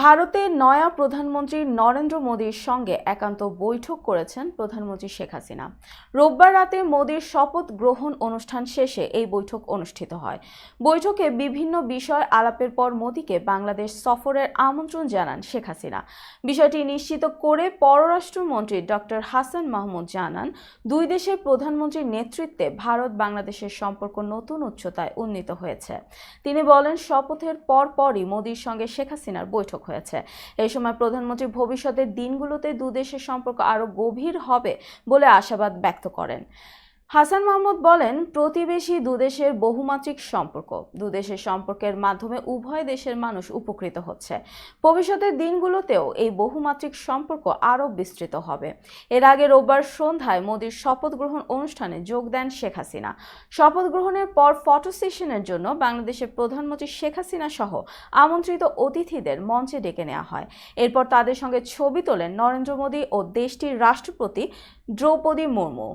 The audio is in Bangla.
ভারতের নয়া প্রধানমন্ত্রী নরেন্দ্র মোদীর সঙ্গে একান্ত বৈঠক করেছেন প্রধানমন্ত্রী শেখ হাসিনা। রোববার রাতে মোদীর শপথ গ্রহণ অনুষ্ঠান শেষে এই বৈঠক অনুষ্ঠিত হয়। বৈঠকে বিভিন্ন বিষয় আলাপের পর মোদীকে বাংলাদেশ সফরের আমন্ত্রণ জানান শেখ হাসিনা। বিষয়টি নিশ্চিত করে পররাষ্ট্রমন্ত্রী ডক্টর হাসান মাহমুদ জানান, দুই দেশের প্রধানমন্ত্রীর নেতৃত্বে ভারত বাংলাদেশের সম্পর্ক নতুন উচ্চতায় উন্নীত হয়েছে। তিনি বলেন, শপথের পর পরই মোদীর সঙ্গে শেখ হাসিনার বৈঠক হয়েছে। এই সময় প্রধানমন্ত্রী ভবিষ্যতের দিনগুলোতে দুদেশের সম্পর্ক আরও গভীর হবে বলে আশাবাদ ব্যক্ত করেন। হাসান মাহমুদ বলেন, প্রতিবেশী দুদেশের বহুমাত্রিক সম্পর্ক। দুদেশের সম্পর্কের মাধ্যমে উভয় দেশের মানুষ উপকৃত হচ্ছে। ভবিষ্যতের দিনগুলোতেও এই বহুমাত্রিক সম্পর্ক আরও বিস্তৃত হবে। এর আগে রোববার সন্ধ্যায় মোদীর শপথ গ্রহণ অনুষ্ঠানে যোগ দেন শেখ হাসিনা। শপথ গ্রহণের পর ফটো সেশনের জন্য বাংলাদেশের প্রধানমন্ত্রী শেখ হাসিনা সহ আমন্ত্রিত অতিথিদের মঞ্চে ডেকে নেওয়া হয়। এরপর তাদের সঙ্গে ছবি তোলেন নরেন্দ্র মোদী ও দেশটির রাষ্ট্রপতি দ্রৌপদী মুর্মু।